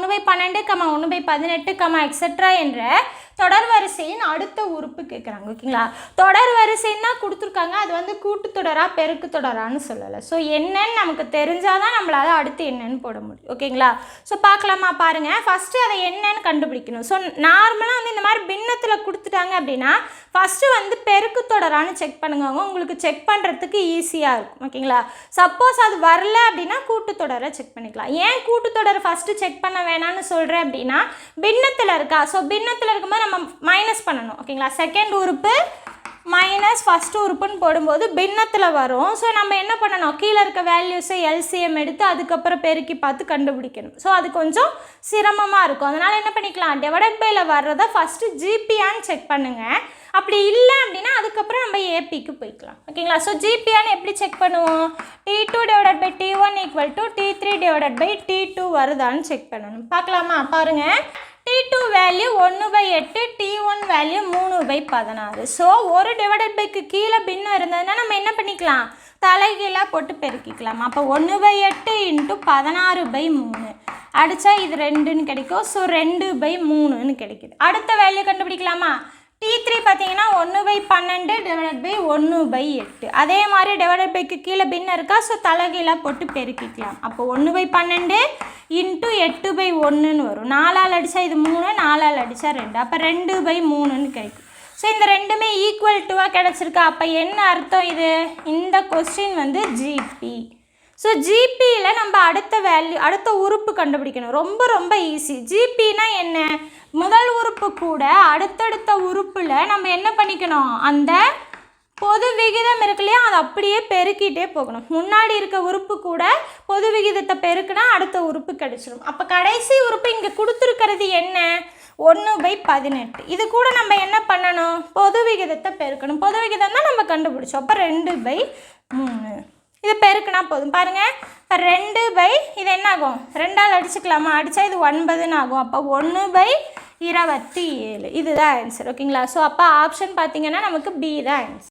ஒன்று பை பன்னெண்டு கமா ஒன்று பை பதினெட்டு கமா எக்ஸட்ரா என்ற தொடர் வரிசையின் அடுத்த உறுப்பு கேட்குறாங்க ஓகேங்களா? தொடர் வரிசைன்னா கொடுத்துருக்காங்க அது வந்து கூட்டுத்தொடராக பெருக்கு தொடரான்னு சொல்லலை. ஸோ என்னன்னு நமக்கு தெரிஞ்சால் தான் நம்மளால் அடுத்து என்னன்னு போட முடியும் ஓகேங்களா? ஸோ பார்க்கலாமா பாருங்கள் ஃபஸ்ட்டு அதை என்னன்னு கண்டுபிடிக்கணும். ஸோ நார்மலாக வந்து இந்த மாதிரி பின்னத்தில் கொடுத்துட்டாங்க அப்படின்னா ஃபஸ்ட்டு வந்து பெருக்கு தொடரான்னு செக் பண்ணுங்க உங்களுக்கு செக் பண்ணுறதுக்கு ஈஸியாக இருக்கும் ஓகேங்களா? சப்போஸ் அது வரல அப்படின்னா கூட்டுத்தொடரை செக் பண்ணிக்கலாம். ஏன் கூட்டுத்தொடரை ஃபஸ்ட்டு செக் பண்ண வேணான்னு சொல்கிறேன் அப்படின்னா பின்னத்தில் இருக்கா? ஸோ பின்னத்தில் இருக்கும்போது நம்ம மைனஸ் பண்ணணும் ஓகேங்களா செகண்ட் உறுப்பு மைனஸ் ஃபஸ்ட்டு உறுப்புன்னு போடும்போது பின்னத்தில் வரும். ஸோ நம்ம என்ன பண்ணணும்? கீழே இருக்க வேல்யூஸை எல்சிஎம் எடுத்து அதுக்கப்புறம் பெருக்கி பார்த்து கண்டுபிடிக்கணும். ஸோ அது கொஞ்சம் சிரமமாக இருக்கும். அதனால் என்ன பண்ணிக்கலாம்? டிவைடட் பையில் வர்றதை ஃபஸ்ட்டு ஜிபியான்னு செக் பண்ணுங்கள் அப்படி இல்லை அப்படின்னா அதுக்கப்புறம் நம்ம ஏபிக்கு போய்க்கலாம். ஓகேங்களா ஸோ ஜிபியான்னு எப்படி செக் பண்ணுவோம்? T two divided by T one equal to T three divided by T two வருதான்னு செக் பண்ணணும். பார்க்கலாமா? பாருங்கள் டி டூ வேல்யூ ஒன்று பை எட்டு டி ஒன் வேல்யூ மூணு பை பதினாறு. ஸோ ஒரு டிவைடட் பைக்கு கீழே பின்னம் இருந்ததுன்னா நம்ம என்ன பண்ணிக்கலாம்? தலைகீழாக போட்டு பெருக்கிக்கலாம். அப்போ ஒன்று பை எட்டு இன்ட்டு பதினாறு பை மூணு. அடித்தா இது ரெண்டுன்னு கிடைக்கும். ஸோ ரெண்டு பை மூணுன்னு கிடைக்குது. அடுத்த வேல்யூ கண்டுபிடிக்கலாமா டி த்ரீ பார்த்தீங்கன்னா ஒன்று பை பன்னெண்டு டிவைடட் பை ஒன்று பை எட்டு. அதே மாதிரி டிவைடட் பைக்கு கீழே பின்ன இருக்கா? ஸோ தலைகீழாக போட்டு பெருக்கிக்கலாம். அப்போ ஒன்று பை பன்னெண்டு இன்ட்டு எட்டு பை ஒன்றுன்னு வரும். நாலால் அடித்தா இது மூணு நாலால் அடித்தா ரெண்டு. அப்போ ரெண்டு பை மூணுன்னு கிடைக்கும். ஸோ இந்த ரெண்டுமே ஈக்குவல் டுவாக கிடச்சிருக்கா? அப்போ என்ன அர்த்தம் இது? இந்த கொஸ்டின் வந்து ஜிபி ஸோ ஜிபியில் நம்ம அடுத்த வேல்யூ அடுத்த உறுப்பு கண்டுபிடிக்கணும். ரொம்ப ரொம்ப ஈஸி ஜிபினா என்ன? முதல் உறுப்பு கூட அடுத்தடுத்த உறுப்பில் நம்ம என்ன பண்ணிக்கணும்? அந்த பொது விகிதம் இருக்கு இல்லையா? அதை அப்படியே பெருக்கிட்டே போகணும். முன்னாடி இருக்க உறுப்பு கூட பொது விகிதத்தை பெருக்குனா அடுத்த உறுப்பு கிடைச்சிடும் அப்போ கடைசி உறுப்பு இங்கே கொடுத்துருக்கிறது என்ன? ஒன்று பை பதினெட்டு. இது கூட நம்ம என்ன பண்ணணும்? பொது விகிதத்தை பெருக்கணும். பொது விகிதம் தான் நம்ம கண்டுபிடிச்சோம். அப்போ ரெண்டு பை மூணு. இது பெருக்குனா போதும். பாருங்கள் இப்போ ரெண்டு பை இது என்ன ஆகும் ரெண்டால் அடிச்சுக்கலாமா? அடித்தா இது ஒன்பதுன்னு ஆகும். அப்போ ஒன்று பை இருபத்தி ஏழு. இதுதான் ஆன்சர் ஓகேங்களா ஸோ அப்போ ஆப்ஷன் பார்த்தீங்கன்னா நமக்கு பி தான் ஆன்சர்